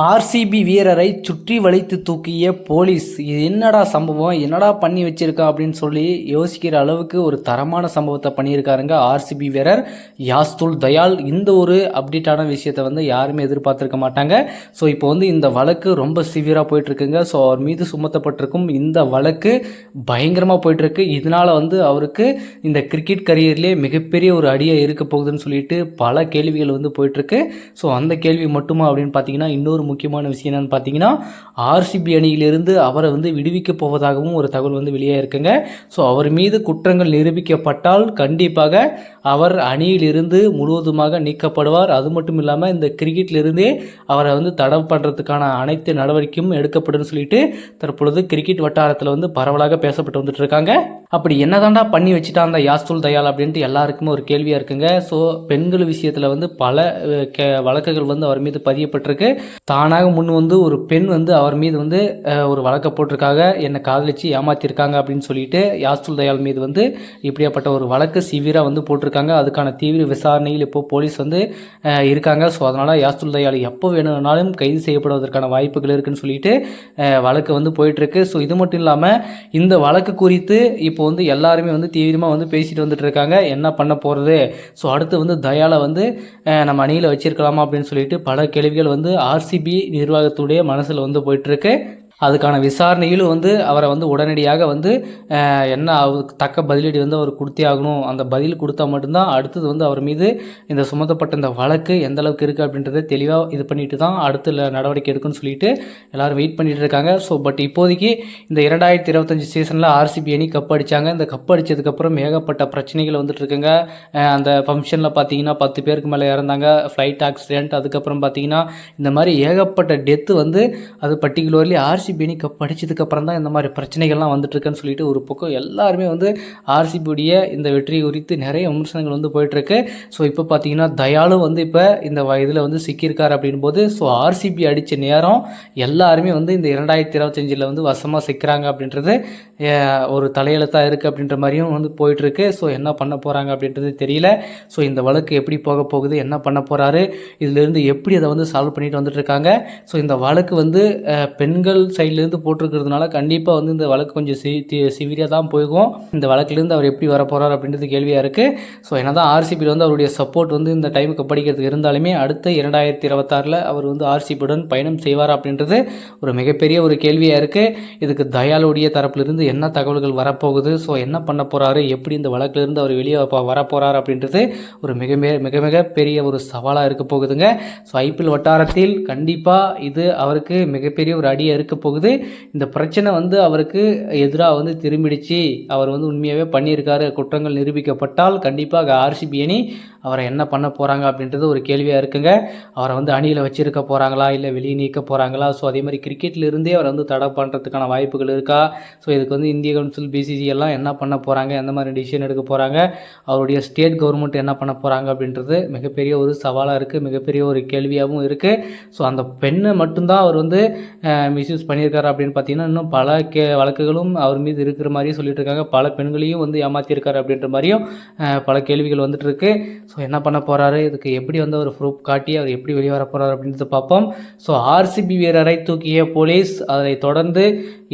RCB வீரரை சுற்றி வளைத்து தூக்கிய போலீஸ் இது என்னடா சம்பவம்? என்னடா பண்ணி வச்சிருக்கா? அப்படின்னு சொல்லி யோசிக்கிற அளவுக்கு ஒரு தரமான சம்பவத்தை பண்ணியிருக்காருங்க ஆர்சிபி வீரர் யாஸ்துல் தயால் இந்த ஒரு அப்டேட்டான விஷயத்தை வந்து யாருமே எதிர்பார்த்துருக்க மாட்டாங்க. ஸோ இப்போ வந்து இந்த வழக்கு ரொம்ப சிவியராக போயிட்டுருக்குங்க. ஸோ அவர் மீது சுமத்தப்பட்டிருக்கும் இந்த வழக்கு பயங்கரமாக போயிட்டுருக்கு. இதனால் வந்து அவருக்கு இந்த கிரிக்கெட் கரியர்லேயே மிகப்பெரிய ஒரு அடியாக இருக்க போகுதுன்னு சொல்லிட்டு பல கேள்விகள் வந்து போயிட்டுருக்கு. ஸோ அந்த கேள்வி மட்டுமா அப்படின்னு பார்த்தீங்கன்னா இன்னொரு முக்கியமான விஷயம் என்னன்னு பார்த்தீங்கன்னா ஆர்சிபி அணியிலிருந்து அவரை வந்து விடுவிக்க போவதாகவும் ஒரு தகவல் வந்து வெளியே இருக்குங்க. ஸோ அவர் மீது குற்றங்கள் நிரூபிக்கப்பட்டால் கண்டிப்பாக அவர் அணியிலிருந்து முழுவதுமாக நீக்கப்படுவார். அது மட்டும் இல்லாமல் இந்த கிரிக்கெட்லேருந்தே அவரை வந்து தடை பண்ணுறதுக்கான அனைத்து நடவடிக்கையும் எடுக்கப்படும் சொல்லிட்டு தற்பொழுது கிரிக்கெட் வட்டாரத்தில் வந்து பரவலாக பேசப்பட்டு வந்துட்டு இருக்காங்க. அப்படி என்னதாண்டா பண்ணி வச்சுட்டா அந்த யாஸ்துல் தயால் அப்படின்ட்டு எல்லாருக்குமே ஒரு கேள்வியாக இருக்குங்க. ஸோ பெண்கள் விஷயத்தில் வந்து பல வழக்குகள் வந்து அவர் மீது பதியப்பட்டிருக்கு. தானாக முன் வந்து ஒரு பெண் வந்து அவர் மீது வந்து ஒரு வழக்கை போட்டிருக்காங்க என்னை காதலிச்சு ஏமாத்திருக்காங்க அப்படின்னு சொல்லிட்டு யாஸ்துல் தயால் மீது வந்து இப்படியாப்பட்ட ஒரு வழக்கு சிவியராக வந்து போட்டிருக்காங்க. அதுக்கான தீவிர விசாரணையில் இப்போ போலீஸ் வந்து இருக்காங்க. ஸோ அதனால் யாஸ்துல் தயால் எப்போ வேணும்னாலும் கைது செய்யப்படுவதற்கான வாய்ப்புகள் இருக்குன்னு சொல்லிட்டு வழக்கு வந்து போயிட்டுருக்கு. ஸோ இது மட்டும் இல்லாமல் இந்த வழக்கு குறித்து இப்போ வந்து எல்லாருமே வந்து தீவிரமாக வந்து பேசிட்டு வந்துட்டு இருக்காங்க. என்ன பண்ண போகிறது ஸோ அடுத்து வந்து தயாலை வந்து நம்ம அணியில் வச்சிருக்கலாமா அப்படின்னு சொல்லிட்டு பல கேள்விகள் வந்து ஆர்சி ஆர்சிபி நிர்வாகத்துடைய மனசில் வந்து போயிட்டுருக்கு. அதுக்கான விசாரணையிலும் வந்து அவரை வந்து உடனடியாக வந்து என்ன அவருக்கு தக்க பதிலடி வந்து அவர் கொடுத்தே ஆகணும். அந்த பதில் கொடுத்தா மட்டும்தான் அடுத்தது வந்து அவர் மீது இந்த சுமத்தப்பட்ட இந்த வழக்கு எந்த அளவுக்கு இருக்குது அப்படின்றத தெளிவாக இது பண்ணிட்டு தான் அடுத்த நடவடிக்கை எடுக்குன்னு சொல்லிட்டு எல்லோரும் வெயிட் பண்ணிட்டு இருக்காங்க. ஸோ பட் இப்போதைக்கு இந்த இரண்டாயிரத்தி இருபத்தஞ்சி சீசனில் ஆர்சிபி அணி கப் அடிச்சாங்க. இந்த கப் அடிச்சதுக்கப்புறம் ஏகப்பட்ட பிரச்சனைகள் வந்துட்டு இருக்குங்க. அந்த ஃபங்க்ஷனில் பார்த்தீங்கன்னா பத்து பேருக்கு மேலே இறந்தாங்க. ஃப்ளைட் ஆக்சிடென்ட் அதுக்கப்புறம் பார்த்தீங்கன்னா இந்த மாதிரி ஏகப்பட்ட டெத்து வந்து அது பர்டிகுலர்லி ஆர்சி அணி கப் அடிச்சதுக்கப்புறம் தான் இந்த மாதிரி பிரச்சனைகள்லாம் வந்துட்டுருக்குன்னு சொல்லிட்டு ஒரு பக்கம் எல்லாருமே வந்து ஆர்சிபியுடைய இந்த வெற்றி குறித்து நிறைய விமர்சனங்கள் வந்து போயிட்டுருக்கு. ஸோ இப்போ பார்த்தீங்கன்னா தயாலும் வந்து இப்போ இந்த இதில் வந்து சிக்கியிருக்கார் அப்படின் போது ஸோ ஆர்சிபி அடித்த நேரம் எல்லாருமே வந்து இந்த இரண்டாயிரத்தி இருபத்தஞ்சில் வந்து வசமாக சிக்கிறாங்க அப்படின்றது ஒரு தலையெழுத்தாக இருக்குது அப்படின்ற மாதிரியும் வந்து போயிட்டுருக்கு. ஸோ என்ன பண்ண போகிறாங்க அப்படின்றது தெரியல. ஸோ இந்த வழக்கு எப்படி போக போகுது என்ன பண்ண போகிறாரு இதிலிருந்து எப்படி அதை வந்து சால்வ் பண்ணிட்டு வந்துட்டு இருக்காங்க ஸோ இந்த வழக்கு வந்து பெண்கள் சைட்லேருந்து போட்டிருக்கிறதுனால கண்டிப்பாக வந்து இந்த வழக்கு கொஞ்சம் சி சிவியாக தான் போகும் இந்த வழக்குலேருந்து அவர் எப்படி வர போகிறார் அப்படின்றது கேள்வியாக இருக்குது ஸோ என்ன தான் ஆர்சிபியில் வந்து அவருடைய சப்போர்ட் வந்து இந்த டைமுக்கு படிக்கிறதுக்கு இருந்தாலுமே அடுத்த இரண்டாயிரத்தி இருபத்தாறில் அவர் வந்து ஆர்சிபியுடன் பயணம் செய்வார் அப்படின்றது ஒரு மிகப்பெரிய ஒரு கேள்வியாக இருக்குது இதுக்கு தயாளுடைய தரப்பிலிருந்து என்ன தகவல்கள் வரப்போகுது? ஸோ என்ன பண்ண போகிறாரு எப்படி இந்த வழக்கிலிருந்து அவர் வெளியே வரப்போகிறார் அப்படின்றது ஒரு மிக மிக மிக மிக பெரிய ஒரு சவாலாக இருக்க போகுதுங்க. ஸோ ஐபிஎல் வட்டாரத்தில் கண்டிப்பாக இது அவருக்கு மிகப்பெரிய ஒரு அடியாக இருக்க போகுது. இந்த பிரச்சனை வந்து அவருக்கு எதிராக வந்து திரும்பிடுச்சு. அவர் வந்து உண்மையாகவே பண்ணியிருக்காரு. குற்றங்கள் நிரூபிக்கப்பட்டால் கண்டிப்பாக ஆர்சிபி அணி அவரை என்ன பண்ண போகிறாங்க அப்படின்றது ஒரு கேள்வியாக இருக்குங்க. அவரை வந்து அணியில் வச்சுருக்க போகிறாங்களா இல்லை வெளியே நீக்க போகிறாங்களா ஸோ அதே மாதிரி கிரிக்கெட்ல இருந்தே அவரை வந்து தடை பண்ணுறதுக்கான வாய்ப்புகள் இருக்கா? ஸோ இதுக்கு வந்து இந்திய கவுன்சில் பிசிசி எல்லாம் என்ன பண்ண போகிறாங்க எந்த மாதிரி டிசிஷன் எடுக்க போகிறாங்க அவருடைய ஸ்டேட் கவர்மெண்ட் என்ன பண்ண போகிறாங்க அப்படின்றது மிகப்பெரிய ஒரு சவாலாக இருக்குது மிகப்பெரிய ஒரு கேள்வியாகவும் இருக்குது ஸோ அந்த பெண்ணை மட்டும்தான் அவர் வந்து மிஸ்யூஸ் பண்ணியிருக்காரு அப்படின்னு பார்த்தீங்கன்னா இன்னும் பல கே வழக்குகளும் அவர் மீது இருக்கிற மாதிரியும் சொல்லிட்டு இருக்காங்க பல பெண்களையும் வந்து ஏமாற்றிருக்காரு அப்படின்ற மாதிரியும் பல கேள்விகள் வந்துட்டு இருக்கு ஸோ என்ன பண்ண போகிறாரு இதுக்கு எப்படி வந்து அவர் ப்ரூஃப் காட்டி அவர் எப்படி வெளியே வர போகிறார் அப்படின்றத பார்ப்போம். ஸோ ஆர்சிபி வீரரை தூக்கிய போலீஸ் அதை தொடர்ந்து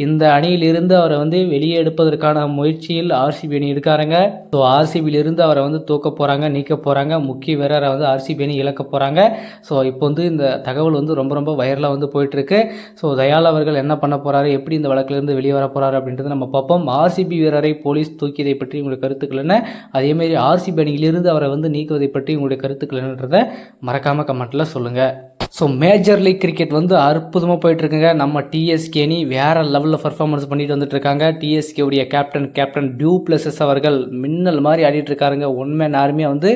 இந்த அணியிலிருந்து அவரை வந்து வெளியே எடுப்பதற்கான முயற்சியில் ஆர்சிபி அணி இருக்காருங்க. ஸோ ஆர்சிபியிலிருந்து அவரை வந்து தூக்க போகிறாங்க நீக்க போகிறாங்க முக்கிய வீரரை வந்து ஆர்சிபி அணி இழக்க போகிறாங்க ஸோ இப்போ வந்து இந்த தகவல் வந்து ரொம்ப ரொம்ப வைரலாக வந்து போயிட்டுருக்கு. ஸோ தயால் அவர்கள் என்ன பண்ண போகிறாரு எப்படி இந்த வழக்கிலிருந்து வெளியே வர போகிறாரு அப்படின்றத நம்ம பார்ப்போம். ஆர்சிபி வீரரை போலீஸ் தூக்கியதை பற்றி உங்களுடைய கருத்துக்கள் என்ன? அதேமாரி ஆர்சிபி அணியிலிருந்து அவரை வந்து நீக்குவதை பற்றி உங்களுடைய கருத்துக்கள் என்னன்றதை மறக்காமல் கமெண்ட்டில் சொல்லுங்கள் ஸோ மேஜர் லீக் கிரிக்கெட் வந்து அற்புதமாக போயிட்டு இருக்குங்க நம்ம டிஎஸ்கே அணி வேறு லெவலில் பர்ஃபார்மன்ஸ் பண்ணிட்டு வந்துட்டு இருக்காங்க டிஎஸ்கே உடைய கேப்டன் கேப்டன் டியூ பிளஸஸ் அவர்கள் மின்னல் மாதிரி ஆடிட்டு இருக்காருங்க ஒன் மேன் ஆர்மியாக வந்து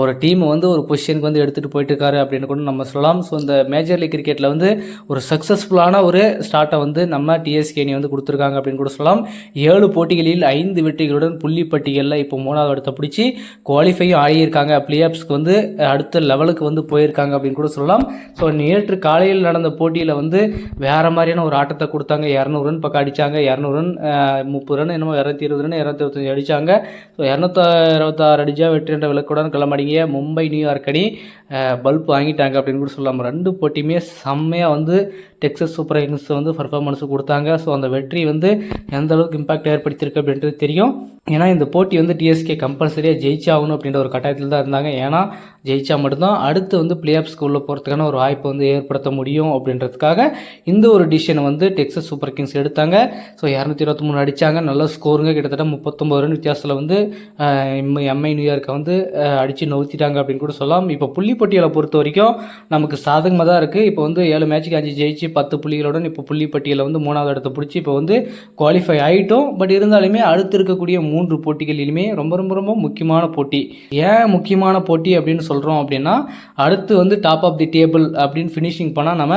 ஒரு டீமை வந்து ஒரு பொசிஷனுக்கு வந்து எடுத்துகிட்டு போயிட்டு இருக்காரு அப்படின்னு கூட நம்ம சொல்லலாம். ஸோ இந்த மேஜர் லீக் கிரிக்கெட்டில் வந்து ஒரு சக்ஸஸ்ஃபுல்லான ஒரு ஸ்டார்ட்டை வந்து நம்ம டிஎஸ்கே அணி வந்து கொடுத்துருக்காங்க அப்படின்னு கூட சொல்லலாம். ஏழு போட்டிகளில் ஐந்து வெற்றிகளுடன் புள்ளி பட்டியலில் இப்போ மூணாவது இடத்தை பிடிச்சி குவாலிஃபையும் ஆகியிருக்காங்க. பிளே ஆஃப்ஸ்க்கு வந்து அடுத்த லெவலுக்கு வந்து போயிருக்காங்க அப்படின்னு கூட சொல்லலாம். ஸோ நேற்று காலையில் நடந்த போட்டியில் வந்து வேறு மாதிரியான ஒரு ஆட்டத்தை கொடுத்தாங்க. இரநூறு ரன் பக்கம் அடித்தாங்க இரநூறு ரன் முப்பது ரன் என்னமோ இரநூத்தி இருபது ரன் இரநூத்தி இருபத்தஞ்சி அடித்தாங்க ஸோ இரநூத்தி இருபத்தாறு அடிச்சா வெற்றி என்ற விளக்குடன் கிளம்படிங்க மும்பை நியூயார்க் அணி பல்ப் வாங்கிட்டாங்க அப்படின்னு கூட சொல்லலாம். ரெண்டு போட்டியுமே செம்மையாக வந்து டெக்ஸஸ் சூப்பர் கிங்ஸ் வந்து பர்ஃபார்மன்ஸ் கொடுத்தாங்க. ஸோ அந்த வெற்றி வந்து எந்த அளவுக்கு இம்பாக்ட் ஏற்படுத்தியிருக்கு அப்படின்றது தெரியும். ஏன்னா இந்த போட்டி வந்து டிஎஸ்கே கம்பல்சரியாக ஜெயிச்சாகணும் அப்படின்ற ஒரு கட்டாயத்தில் தான் இருந்தாங்க. ஏன்னா ஜெயிச்சா மட்டும்தான் அடுத்து வந்து பிளே ஆஃப்ஸ்க்கு உள்ளே போகிறதுக்கான ஒரு வாய்ப்பை வந்து ஏற்படுத்த முடியும் அப்படின்றதுக்காக இந்த ஒரு டிசிஷனை வந்து டெக்ஸஸ் சூப்பர் கிங்ஸ் எடுத்தாங்க. ஸோ இரநூத்தி இருபத்தி மூணு அடித்தாங்க நல்ல ஸ்கோருங்க கிட்டத்தட்ட முப்பத்தொம்பது ரன் வித்தியாசத்தில் வந்து எம்ஐ நியூயார்க்கை வந்து அடித்து நவுத்திட்டாங்க அப்படின்னு கூட சொல்லலாம். இப்போ புள்ளி பட்டியலை பொறுத்த வரைக்கும் நமக்கு சாதகமாக தான் இருக்குது இப்போ வந்து ஏழு மேட்ச்சுக்கு அஞ்சு ஜெயிச்சு பத்து புள்ளிகளுடன் இப்போ புள்ளி பட்டியலில் வந்து மூணாவது இடத்த பிடிச்சி இப்போ வந்து குவாலிஃபை ஆகிட்டோம் பட் இருந்தாலுமே அடுத்து இருக்கக்கூடிய மூன்று போட்டிகளிலுமே ரொம்ப ரொம்ப ரொம்ப முக்கியமான போட்டி. ஏன் முக்கியமான போட்டி அப்படின்னு சொல்கிறோம் அப்படின்னா அடுத்து வந்து டாப் ஆஃப் தி டேபிள் அப்படின்னு ஃபினிஷிங் பண்ணால் நம்ம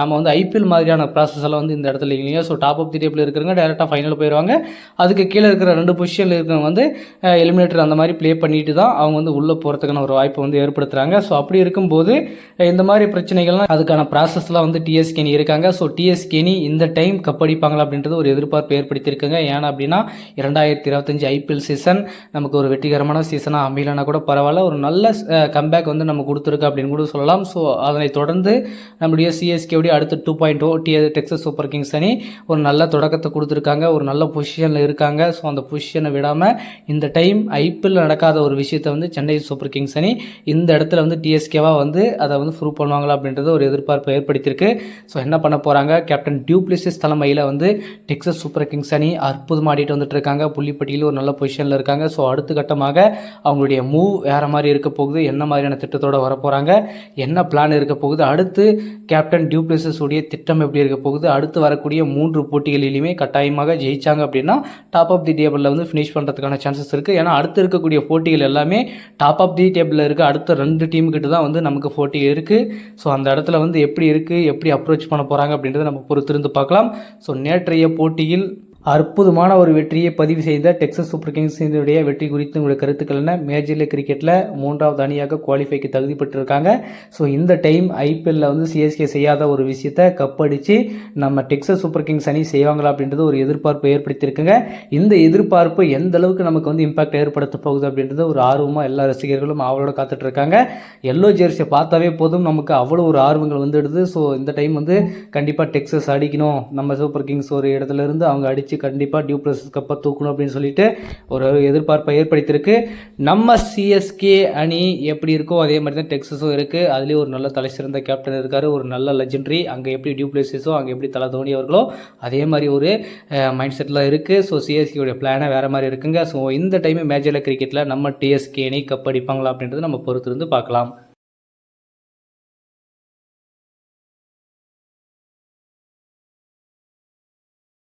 நம்ம வந்து ஐபிஎல் மாதிரியான ப்ராசஸ் எல்லாம் வந்து இந்த இடத்துல இல்லையா? So top of the table இருக்கிறவங்க டேரெக்டாக ஃபைனல் போயிடுவாங்க அதுக்கு கீழே இருக்கிற ரெண்டு பொசிஷனில் இருக்கிறவங்க வந்து எலிமினேட்டர் அந்த மாதிரி ப்ளே பண்ணிட்டு தான் அவங்க வந்து உள்ளே போகிறதுக்கான ஒரு வாய்ப்பை வந்து ஏற்படுத்துகிறாங்க ஸோ அப்படி இருக்கும்போது இந்த மாதிரி பிரச்சனைகள்லாம் அதுக்கான ப்ராசஸ்லாம் வந்து டிஎஸ்கேனி இருக்காங்க. ஸோ டிஎஸ்கேனி இந்த டைம் கப் அடிப்பாங்களா அப்படின்றது ஒரு எதிர்பார்ப்பு ஏற்படுத்தியிருக்காங்க. ஏன்னா அப்படின்னா இரண்டாயிரத்தி இருபத்தஞ்சு ஐபிஎல் சீசன் நமக்கு ஒரு வெற்றிகரமான சீசனாக அமையலனா கூட பரவாயில்ல. ஒரு நல்ல கம்பேக் வந்து நம்ம கொடுத்துருக்கு அப்படின்னு கூட சொல்லலாம். ஸோ அதனை தொடர்ந்து நம்முடைய சிஎஸ்கேவுடைய அடுத்த two point O the Texas Super Kings அணி ஒரு நல்ல தொடக்கத்தை கொடுத்துருக்காங்க. ஒரு நல்ல பொசிஷனில் இருக்காங்க. ஸோ அந்த பொசிஷனை விடாமல் இந்த டைம் ஐபிஎல் நடக்காத ஒரு விஷயத்தை வந்து சென்னை சூப்பர் கிங்ஸ் அணி இந்த இடத்துல வந்து டிஎஸ்கேவாக வந்து அதை வந்து ப்ரூவ் பண்ணுவாங்களா அப்படின்றது ஒரு எதிர்பார்ப்பை ஏற்படுத்தியிருக்கு. ஸோ என்ன பண்ண போகிறாங்க கேப்டன் டியூப்ளிசிஸ் தலைமையில் வந்து டெக்ஸஸ் சூப்பர் கிங்ஸ் அணி அற்புதமாக ஆடிட்டு வந்துட்டு இருக்காங்க. புள்ளிப்பட்டியில் ஒரு நல்ல பொசிஷனில் இருக்காங்க. ஸோ அடுத்த கட்டமாக அவங்களுடைய மூவ் வேறு மாதிரி இருக்க போகுது. என்ன மாதிரியான திட்டத்தோட வரப்போகிறாங்க என்ன பிளான் இருக்க போகுது? அடுத்து கேப்டன் டியூப்ளிசஸ் உடைய திட்டம் எப்படி இருக்க போகுது? அடுத்து வரக்கூடிய மூன்று போட்டிகளிலுமே கட்டாயமாக ஜெயிச்சாங்க அப்படின்னா டாப் ஆஃப் தி டேபிளில் வந்து ஃபினிஷ் பண்ணுறதுக்கான சான்சஸ் இருக்குது ஏன்னா அடுத்து இருக்கக்கூடிய போட்டிகள் எல்லாமே டாப் ஆஃப் தி டேபிளில் இருக்க. அடுத்த ரெண்டு டீமுக்கிட்ட தான் வந்து நமக்கு போட்டி இருக்குது ஸோ அந்த இடத்துல வந்து எப்படி இருக்குது எப்படி அப்ரோச் பண்ண போகிறாங்க அப்படின்றத நம்ம பொறுத்திருந்து பார்க்கலாம். ஸோ நேற்றைய போட்டியில் அற்புதமான ஒரு வெற்றியை பதிவு செய்த டெக்ஸஸ் சூப்பர் கிங்ஸினுடைய வெற்றி குறித்து உங்களுடைய கருத்துக்கள் என்ன? மேஜர் லீக் கிரிக்கெட்டில் மூன்றாவது அணியாக குவாலிஃபைக்கு தகுதி பெற்றிருக்காங்க. ஸோ இந்த டைம் ஐபிஎல்லில் வந்து சிஎஸ்கே செய்யாத ஒரு விஷயத்தை கப் அடித்து நம்ம டெக்ஸஸ் சூப்பர் கிங்ஸ் அணி செய்வாங்களா அப்படின்றது ஒரு எதிர்பார்ப்பு ஏற்படுத்தியிருக்குங்க. இந்த எதிர்பார்ப்பு எந்த அளவுக்கு நமக்கு வந்து இம்பாக்ட் ஏற்படுத்த போகுது அப்படின்றது ஒரு ஆர்வமாக எல்லா ரசிகர்களும் அவளோட காத்துட்டு இருக்காங்க. எல்லோ ஜெர்சியை பார்த்தாவே போதும். நமக்கு அவ்வளோ ஒரு ஆர்வங்கள் வந்துடுது. ஸோ இந்த டைம் வந்து கண்டிப்பாக டெக்ஸஸ் அடிக்கணும். நம்ம சூப்பர் கிங்ஸ் ஒரு இடத்துல இருந்து அவங்க அடித்து கண்டிப்பாக டியூ ப்ளஸ் கப்பை தூக்கணும் அப்படின்னு சொல்லிட்டு ஒரு எதிர்பார்ப்பை ஏற்படுத்தியிருக்கு. நம்ம சிஎஸ்கே அணி எப்படி இருக்கோ அதே மாதிரி தான் டெக்ஸஸும் இருக்குது அதுலேயும் ஒரு நல்ல தலை சிறந்த கேப்டன் இருக்கார். ஒரு நல்ல லெஜெண்டரி அங்கே எப்படி டியூ பிளேசஸோ அங்கே எப்படி தலை தோனி அவர்களோ அதே மாதிரி ஒரு மைண்ட் செட்டில் இருக்குது ஸோ சிஎஸ்கேவுடைய பிளானை வேறு மாதிரி இருக்குங்க. ஸோ இந்த டைம் மேஜரில் கிரிக்கெட்டில் நம்ம டிஎஸ்கே அணி கப் அடிப்பாங்களா அப்படின்றது நம்ம பொறுத்திருந்து பார்க்கலாம்.